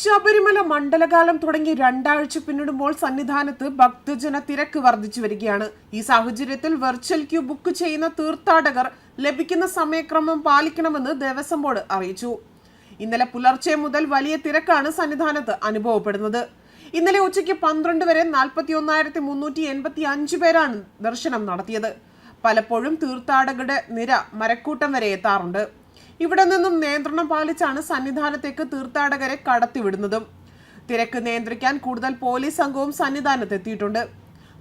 ശബരിമല മണ്ഡലകാലം തുടങ്ങി രണ്ടാഴ്ച പിന്നിടുമ്പോൾ സന്നിധാനത്ത് ഭക്തജന തിരക്ക് വർദ്ധിച്ചു വരികയാണ്. ഈ സാഹചര്യത്തിൽ വെർച്വൽ ക്യൂ ബുക്ക് ചെയ്യുന്ന തീർത്ഥാടകർ ലഭിക്കുന്ന സമയക്രമം പാലിക്കണമെന്ന് ദേവസ്വം ബോർഡ് അറിയിച്ചു. ഇന്നലെ പുലർച്ചെ മുതൽ വലിയ തിരക്കാണ് സന്നിധാനത്ത് അനുഭവപ്പെടുന്നത്. ഇന്നലെ ഉച്ചയ്ക്ക് പന്ത്രണ്ട് വരെ നാൽപ്പത്തി ഒന്നായിരത്തി മുന്നൂറ്റി എൺപത്തി അഞ്ച് പേരാണ് ദർശനം നടത്തിയത്. പലപ്പോഴും തീർത്ഥാടകരുടെ നിര മരക്കൂട്ടം വരെ എത്താറുണ്ട്. ഇവിടെ നിന്നും നിയന്ത്രണം പാലിച്ചാണ് സന്നിധാനത്തേക്ക് തീർത്ഥാടകരെ കടത്തിവിടുന്നതും. തിരക്ക് നിയന്ത്രിക്കാൻ കൂടുതൽ പോലീസ് സംഘവും സന്നിധാനത്തെത്തിയിട്ടുണ്ട്.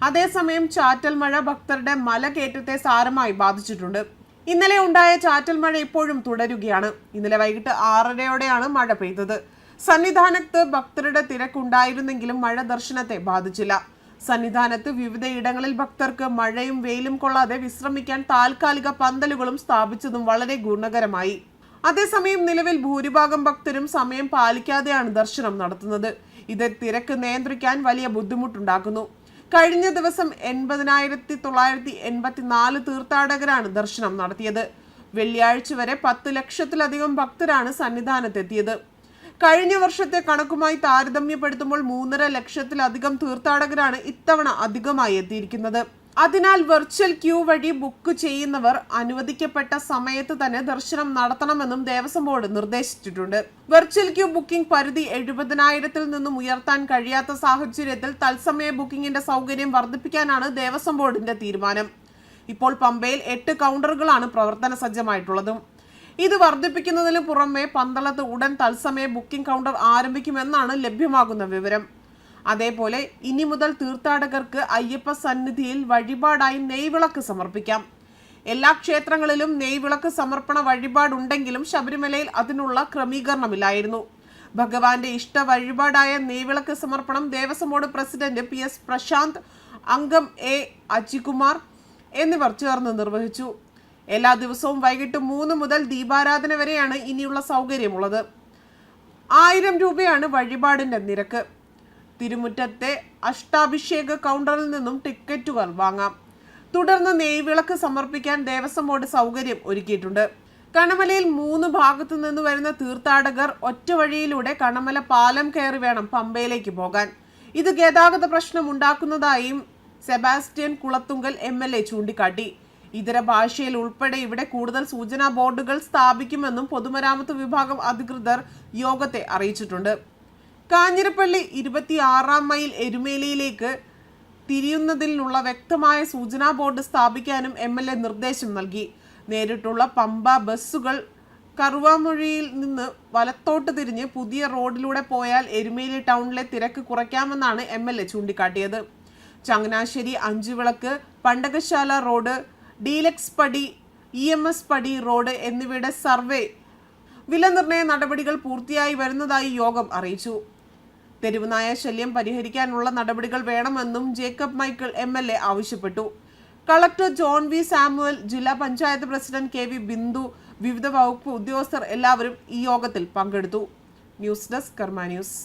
അതേസമയം ചാറ്റൽ മഴ ഭക്തരുടെ മലകയറ്റത്തെ സാരമായി ബാധിച്ചിട്ടുണ്ട്. ഇന്നലെ ഉണ്ടായ ചാറ്റൽ മഴ ഇപ്പോഴും തുടരുകയാണ്. ഇന്നലെ വൈകിട്ട് ആറരയോടെയാണ് മഴ പെയ്തത്. സന്നിധാനത്ത് ഭക്തരുടെ തിരക്കുണ്ടായിരുന്നെങ്കിലും മഴ ദർശനത്തെ ബാധിച്ചില്ല. സന്നിധാനത്ത് വിവിധയിടങ്ങളിൽ ഭക്തർക്ക് മഴയും വെയിലും കൊള്ളാതെ വിശ്രമിക്കാൻ താൽക്കാലിക പന്തലുകളും സ്ഥാപിച്ചതും വളരെ ഗുണകരമായി. അതേസമയം നിലവിൽ ഭൂരിഭാഗം ഭക്തരും സമയം പാലിക്കാതെയാണ് ദർശനം നടത്തുന്നത്. ഇത് തിരക്ക് നിയന്ത്രിക്കാൻ വലിയ ബുദ്ധിമുട്ടുണ്ടാക്കുന്നു. കഴിഞ്ഞ ദിവസം എൺപതിനായിരത്തി തൊള്ളായിരത്തി എൺപത്തിനാല് തീർത്ഥാടകരാണ് ദർശനം നടത്തിയത്. വെള്ളിയാഴ്ച വരെ പത്ത് ലക്ഷത്തിലധികം ഭക്തരാണ് സന്നിധാനത്തെത്തിയത്. കഴിഞ്ഞ വർഷത്തെ കണക്കുമായി താരതമ്യപ്പെടുത്തുമ്പോൾ മൂന്നര ലക്ഷത്തിലധികം തീർത്ഥാടകരാണ് ഇത്തവണ അധികമായി എത്തിയിരിക്കുന്നത്. അതിനാൽ വെർച്വൽ ക്യൂ വഴി ബുക്ക് ചെയ്യുന്നവർ അനുവദിക്കപ്പെട്ട സമയത്ത് തന്നെ ദർശനം നടത്തണമെന്നും ദേവസ്വം ബോർഡ് നിർദ്ദേശിച്ചിട്ടുണ്ട്. വെർച്വൽ ക്യൂ ബുക്കിംഗ് പരിധി എഴുപതിനായിരത്തിൽ നിന്നും ഉയർത്താൻ കഴിയാത്ത സാഹചര്യത്തിൽ തത്സമയ ബുക്കിംഗിന്റെ സൗകര്യം വർദ്ധിപ്പിക്കാനാണ് ദേവസ്വം ബോർഡിന്റെ തീരുമാനം. ഇപ്പോൾ പമ്പയിൽ എട്ട് കൗണ്ടറുകളാണ് പ്രവർത്തന സജ്ജമായിട്ടുള്ളതും. ഇത് വർദ്ധിപ്പിക്കുന്നതിന് പുറമെ പന്തളത്ത് ഉടൻ തത്സമയ ബുക്കിംഗ് കൗണ്ടർ ആരംഭിക്കുമെന്നാണ് ലഭ്യമാകുന്ന വിവരം. അതേപോലെ ഇനി മുതൽ തീർത്ഥാടകർക്ക് അയ്യപ്പ സന്നിധിയിൽ വഴിപാടായി നെയ്വിളക്ക് സമർപ്പിക്കാം. എല്ലാ ക്ഷേത്രങ്ങളിലും നെയ്വിളക്ക് സമർപ്പണ വഴിപാടുണ്ടെങ്കിലും ശബരിമലയിൽ അതിനുള്ള ക്രമീകരണമില്ലായിരുന്നു. ഭഗവാന്റെ ഇഷ്ട വഴിപാടായ നെയ്വിളക്ക് സമർപ്പണം Devaswom board president P S Prashanth അംഗം എ അജികുമാർ എന്നിവർ ചേർന്ന് നിർവഹിച്ചു. എല്ലാ ദിവസവും വൈകിട്ട് മൂന്ന് മുതൽ ദീപാരാധന വരെയാണ് ഇനിയുള്ള സൗകര്യമുള്ളത്. ആയിരം രൂപയാണ് വഴിപാടിന്റെ നിരക്ക്. തിരുമുറ്റത്തെ അഷ്ടാഭിഷേക കൗണ്ടറിൽ നിന്നും ടിക്കറ്റുകൾ വാങ്ങാം. തുടർന്ന് നെയ്വിളക്ക് സമർപ്പിക്കാൻ ദേവസ്വം ബോർഡ് സൗകര്യം ഒരുക്കിയിട്ടുണ്ട്. കണമലയിൽ മൂന്ന് ഭാഗത്തു നിന്ന് വരുന്ന തീർത്ഥാടകർ ഒറ്റ വഴിയിലൂടെ കണമല പാലം കയറി വേണം പമ്പയിലേക്ക് പോകാൻ. ഇത് ഗതാഗത പ്രശ്നം ഉണ്ടാക്കുന്നതായും Sebastian Kulathunkal M L A ചൂണ്ടിക്കാട്ടി. ഇതര ഭാഷയിൽ ഉൾപ്പെടെ ഇവിടെ കൂടുതൽ സൂചനാ ബോർഡുകൾ സ്ഥാപിക്കുമെന്നും പൊതുമരാമത്ത് വിഭാഗം അധികൃതർ യോഗത്തെ അറിയിച്ചിട്ടുണ്ട്. കാഞ്ഞിരപ്പള്ളി ഇരുപത്തിയാറാം മൈൽ എരുമേലിയിലേക്ക് തിരിയുന്നതിനുള്ള വ്യക്തമായ സൂചനാ ബോർഡ് സ്ഥാപിക്കാനും എം എൽ എ നിർദ്ദേശം നൽകി. നേരിട്ടുള്ള പമ്പ ബസ്സുകൾ കറുവാമൊഴിയിൽ നിന്ന് വലത്തോട്ട് തിരിഞ്ഞ് പുതിയ റോഡിലൂടെ പോയാൽ എരുമേലി ടൗണിലെ തിരക്ക് കുറയ്ക്കാമെന്നാണ് എം എൽ എ ചൂണ്ടിക്കാട്ടിയത്. ചങ്ങനാശ്ശേരി അഞ്ചുവിളക്ക് പണ്ടകശാല റോഡ് ഡീലക്സ് പടി ഇ എം എസ് പടി റോഡ് എന്നിവയുടെ സർവേ വിലനിർണയ നടപടികൾ പൂർത്തിയായി വരുന്നതായി യോഗം അറിയിച്ചു. തെരുവുനായ ശല്യം പരിഹരിക്കാനുള്ള നടപടികൾ വേണമെന്നും Jacob Michael M L A ആവശ്യപ്പെട്ടു. കളക്ടർ ജോൺ വി സാമുവൽ ജില്ലാ panchayat president K V Bindu വിവിധ വകുപ്പ് ഉദ്യോഗസ്ഥർ എല്ലാവരും ഈ യോഗത്തിൽ പങ്കെടുത്തു. News desk Karma news.